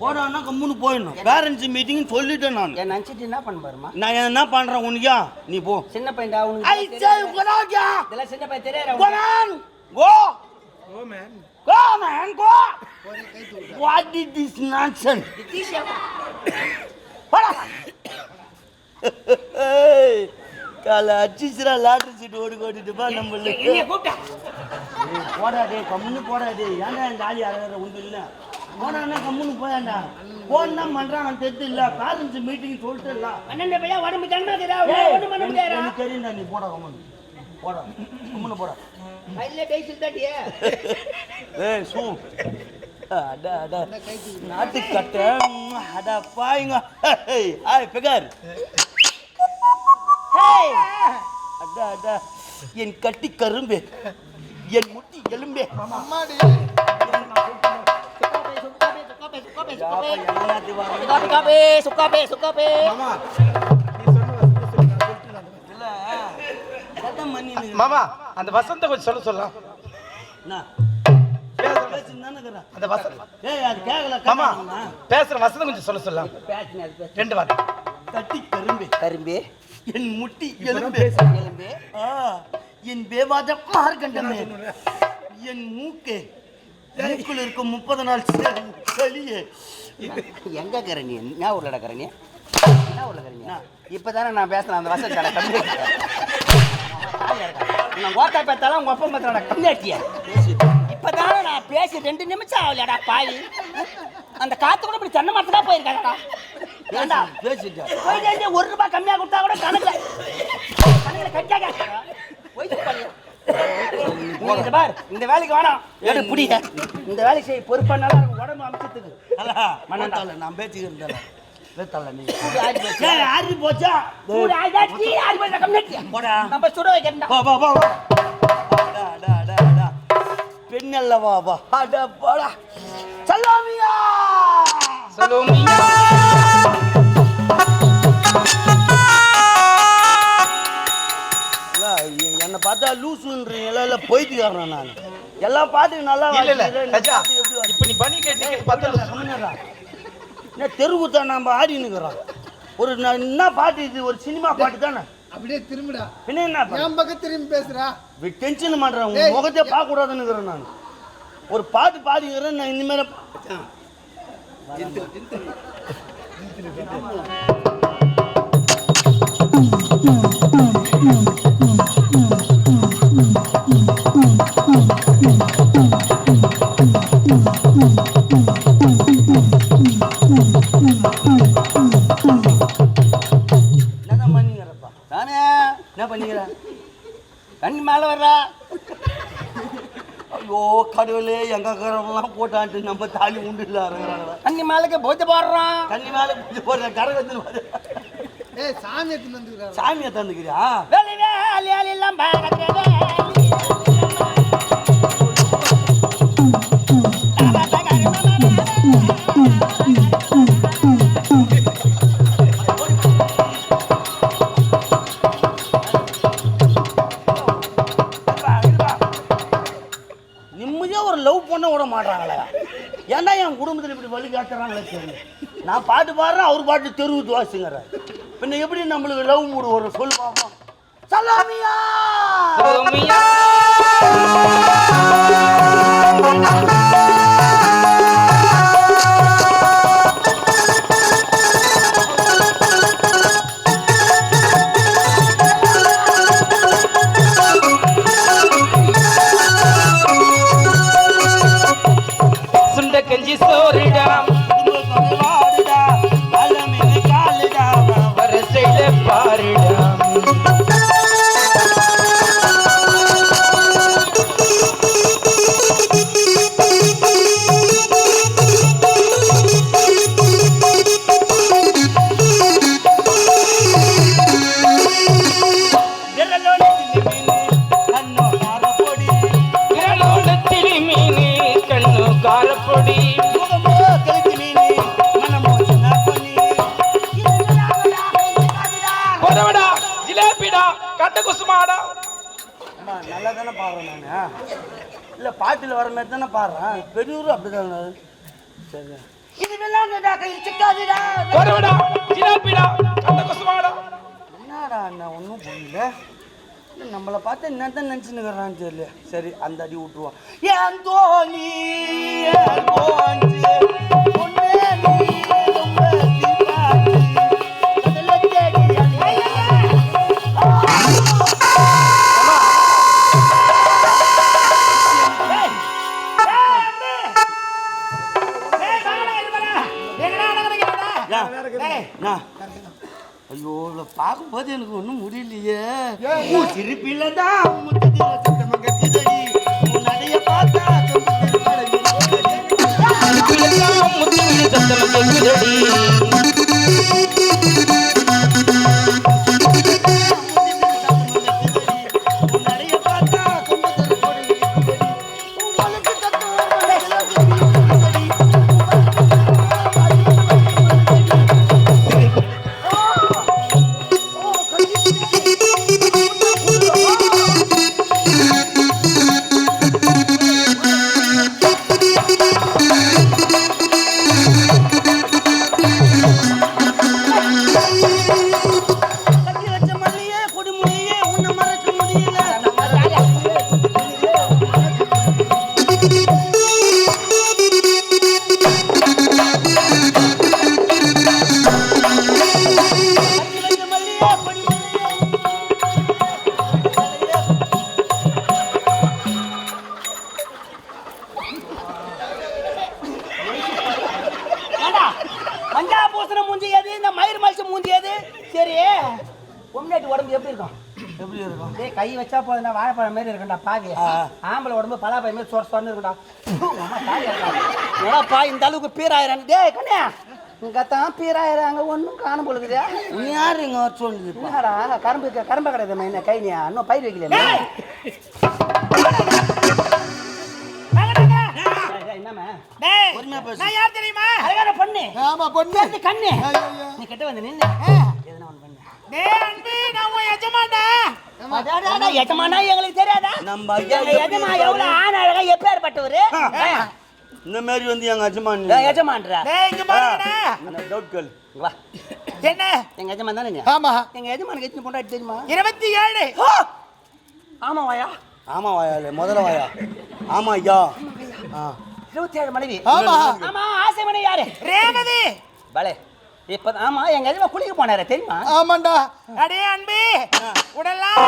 போடான்னா கம்முன்னு போயிடணும் parents meeting சொல்லிட்டேன் நான் என் நினச்சிட்டு என்ன பண்ண பாருமா நான் என்ன பண்றேன் உனக்கா நீ போ சின்ன பையன்டா உனக்கு ஐ out here. இதெல்லாம் சின்ன பையன் தெரியாது Go on. Go. Go man. Go man. Go. What is this nonsense? போடா. காலை அடிச்சுரா லாட்டரி சீட் ஓடி ஓடிட்டு பா நம்மளுக்கு என்னைய கூப்பிட்டா? ஏய், போடா டே கம்முன்னு போடா டே ஏன்டா இந்த ஆளி அழகிற உண்டு இல்ல? போடான்னா கம்முன்னு போயாண்டா. போன் தான் பண்றாங்க தெரிஞ்சு இல்ல. பேரண்ட்ஸ் மீட்டிங் சொல்லிட்டு இல்ல. அண்ணன் பையன் உடம்பு முடியாதா? எனக்கு தெரியும்டா நீ போடா கம்முன்னு. போடா கம்முன்னு போடா. கையில பேசிட்டு தாட்டியே ஏய் சூ. அடா அடா. நாட்டு கட்ட அடா பாயுங்க. Hey figure. அடா அடா. என் கட்டி கரும்பே. என் முட்டி எலும்பே. மாமா அந்த வசந்த கொஞ்சம் சொல்ல சொல்லலாம். அந்த வசந்த. பேசுற வசந்தம் கொஞ்சம் சொல்ல சொல்லலாம். ரெண்டு வார்த்தை. கட்டி கரும்பே. கரும்பே? என் முட்டி எலும்பே. எலும்பே. ஆ, என் பேவாத மார்க்கண்டமே என் மூக்கே. மூக்குல இருக்கும் முப்பது நாள் சளியே எங்க நீ? என்ன ஊர்ல நீ? என்ன ஊர்ல இருக்கிறீங்க இப்பதானே நான் பேசுறேன் அந்த வசதி கடை கம்மி நான் ஓட்டா பார்த்தாலும் உங்க அப்பா பார்த்தாடா கம்மியாட்டியா இப்பதானே நான் பேசி ரெண்டு நிமிஷம் ஆகலடா பாய் அந்த காத்து கூட இப்படி தென்னை மரத்துக்கா போயிருக்காடா ஏண்டா? பேசிட்டா போயிட்டு வந்து ஒரு ரூபாய் கம்மியா கொடுத்தா கூட கணக்குல கணக்குல கட்டியா கேட்கறா? போயிட்டு பண்ணு நீ இந்த வேலைக்கு வேணாம் எடு புடி இந்த வேலைக்கு செய் பொறுப்பானாலும் இருக்கும். உடம்பு மண்ணாண்டா. மண்ணால நான் சூடு ஆறி போச்சு. ஆறி போச்சா. நம்ம சுட வைக்கிறேன்டா. வா வா வா வா. அடா அடா அடா அடா. பெண் அல்லவா வா. அடா போடா. சல்லாமியா! லூசுன்றீங்களா இல்ல போயிட்டுக்காரன் நான்? எல்லாம் பாட்டு நல்லா இல்ல இல்ல. ராஜா இப்ப நீ பண்ணி கேட்டு பார்த்தா கம்முனுடா. என்ன தெருவுத்தா நம்ம ஆடினுக்கிறோம் ஒரு ந- என்ன பாட்டு இது? ஒரு சினிமா பாட்டு தானே? அப்படியே திரும்பிடா. என்ன என்ன? என் பக்கம் திரும்பி பேசுறா டென்ஷன் பண்றேன். உங்க முகத்தை பார்க்க கூடாதுன்னு நான். ஒரு பாட்டு பாடிக்கிறேன் நான் இனிமேல என்னதான் ஐயோ கடவுளே எங்க கரம்லாம் போட்டான்ட்டு நம்ம தாலி உண்டு இல்ல கண்ணி மேலுக்கு போத்து போடுறான் தண்ணி மேல குடிச்சு போடுற கரை வந்து ஏய் சாமி எடுத்துன்னு தந்துக்கிறியா வேலி வேலி வேலி எல்லாம் பார்க்கிற பாட்டு பாடுறேன் அவர் பாட்டு தெருவு வாசிங்கிறார் பின்ன எப்படி நம்மளுக்கு லவ் மூடு ஒரு சொல்லு பார்ப்போம் சலாமியா! சலாமியா! நான் இல்லை பாட்டில் வர மாதிரி தானே பாடுறேன். பெரியவரும் அப்படி தானே சரி. இது சிக்காதுடா. ஜிலாபிடா குசுமாடா. என்னடா நான் ஒன்றும் புரியல. நம்மளை பார்த்து என்ன தான் நினச்சினுக்கிறான்னு தெரியல. சரி அந்த அடி விட்டுருவோம். ஏன் தோழி. பார்க்கும்போது எனக்கு ஒன்றும் முடியலையே. சிரிப்பில தான் முத்தத்தில சத்தம் கத்துதடி. உன் நடைய பார்த்தா சொந்த திருமணம் சரி. பொம்னாட்டி உடம்பு எப்படி இருக்கும்? எப்படி இருக்கும்? டேய் கை வச்சா போதுடா வாழைப்பழம் மாதிரி இருக்கும்டா பாவி ஆம்பளை உடம்பு பலாப்பழம் மாதிரி சொர சொன்னு இருக்கும்டா. ஏடாப்பா இந்த அளவுக்கு பீராயிரம்? டேய் கண்ணே இங்க தான் பீராயிரம் ஒன்றும் காணும் பொழுதுதே நீ யாரு இங்க சொல்லுது என்னடா கரும்பு கரும்பு கிடையாது என்ன கைனியா இன்னும் பயிர் வைக்கல என்னம்மா? பொறுமையா பேசு நான் யார் தெரியுமா? அழகான பொண்ணு. ஆமா பொண்ணு. கண்ணு. நீ கிட்ட வந்து நின்னு எஜமானா. எங்களுக்கு தெரியாதா? நம்ம ஐயா எங்க எஜமா எவ்வளவு ஆண் அழகா எப்பேற்பட்டவரு இந்த மாதிரி வந்து எங்க அஜமான் ஏன் எஜமான்ற? டவுட் கேள். வா. என்ன? எங்க எஜமான் தானே நீ? ஆமா. எங்க எஜமானுக்கு எத்தனை பொண்டாட்டி தெரியுமா? இருபத்தி ஏழு. ஆமா வாயா. ஆமா வாயாலே முதல்ல வாயா. ஆமா ஐயா. இருபத்தி ஏழு மனைவி. ஆமா. ஆமா ஆசை மனைவி யாரு? ரேவதி. பலே. இப்ப ஆமா எங்க எஜமா குளிக்க போனாரு தெரியுமா? ஆமாண்டா. அடே அன்பே உடலாம்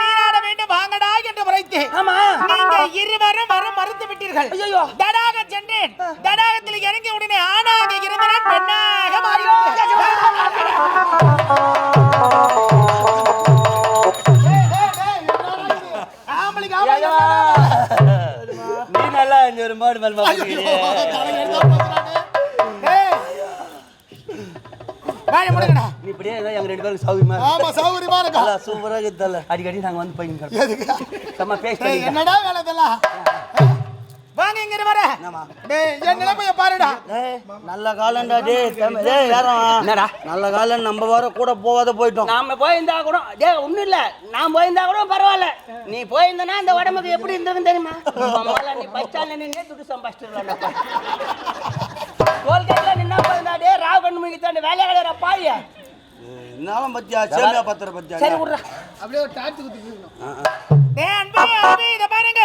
நீராட வேண்டும் வாங்கடா என்று உரைத்து ஆமா. நீங்க இருவரும் வர மறுத்து விட்டீர்கள். ஐயையோ. தடாக சென்றேன். தடாகத்தில் இறங்கிய உடனே ஆணாக இருந்த நான் பெண்ணாக ஐயோ. நீ நல்லா ஒரு மாடு மேல் வாய முடுங்கடா நீ இப்படியே இருந்தா எங்க ரெண்டு பேருக்கு சௌகரியமா இருக்கு. ஆமா சௌகரியமா இருக்கா. நல்லா சூப்பராக இருக்குதல்ல. அடிக்கடி நாங்க வந்து போய் எதுக்கு? செம்ம டேய், பேசிட்டு என்னடா வேலை இதெல்லாம்? வாங்க இங்க வர. என்னம்மா? டேய் என் நிலைமைய பாருடா. நல்ல காலம்டா டேய் என்னடா? நல்ல காலம் நம்ம வர கூட போகாத போயிட்டோம். நாம போயிருந்தா கூட டேய் ஒண்ணும் இல்ல. நான் போயிருந்தா கூட பரவாயில்ல. நீ போயிருந்தனா அந்த உடம்புக்கு எப்படி இருந்ததுன்னு தெரியுமா? அம்மால நீ பச்சால நின்னே துட்டு சம்பாதிச்சிடலாம் டே ராவ் கண்ணு முகி தாண்டி வேலையை கிடையாது பாவிய? என்னாலும் பத்தியா? சேமியா பத்திர பத்தியா? சரி விட்றா. அப்படியே ஒரு டாட்டு குத்திட்டு இத பாருங்க.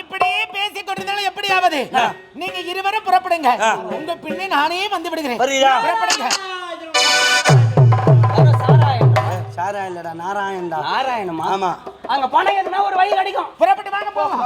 இப்படியே பேசிக் கொண்டிருந்தாலும் எப்படியாவது? நீங்க இருவரும் புறப்படுங்க. உங்க பின்னே நானே வந்து விடுகிறேன்? புறப்படுங்க. சாராயம். சாரா இல்லடா நாராயணன்டா. நாராயணமா? ஆமா. அங்க போனா எதுனா ஒரு வழி கிடைக்கும் புறப்பட்டு வாங்க போவோம்.